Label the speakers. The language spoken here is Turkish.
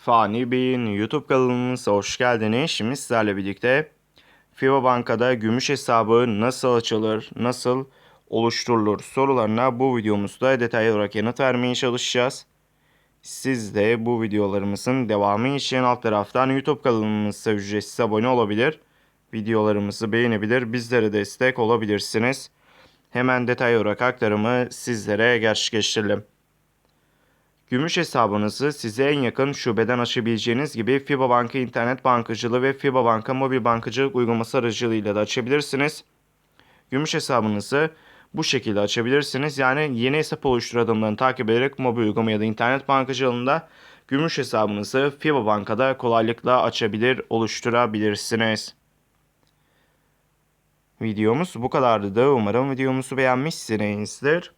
Speaker 1: Fani Bey'in YouTube kanalımıza hoş geldiniz. Şimdi sizlerle birlikte FIBA Banka'da gümüş hesabı nasıl açılır, nasıl oluşturulur sorularına bu videomuzda detaylı olarak yanıt vermeye çalışacağız. Siz de bu videolarımızın devamı için alt taraftan YouTube kanalımıza ücretsiz abone olabilir. Videolarımızı beğenebilir, bizlere destek olabilirsiniz. Hemen detaylı olarak aktarımı sizlere gerçekleştirelim. Gümüş hesabınızı size en yakın şubeden açabileceğiniz gibi FIBA Banka internet bankacılığı ve FIBA Banka mobil bankacılık uygulaması aracılığıyla da açabilirsiniz. Gümüş hesabınızı bu şekilde açabilirsiniz. Yani yeni hesap oluştur adımlarını takip ederek mobil uygulama ya da internet bankacılığında gümüş hesabınızı FIBA Banka'da kolaylıkla açabilir, oluşturabilirsiniz. Videomuz bu kadardı da umarım videomuzu beğenmişsinizdir.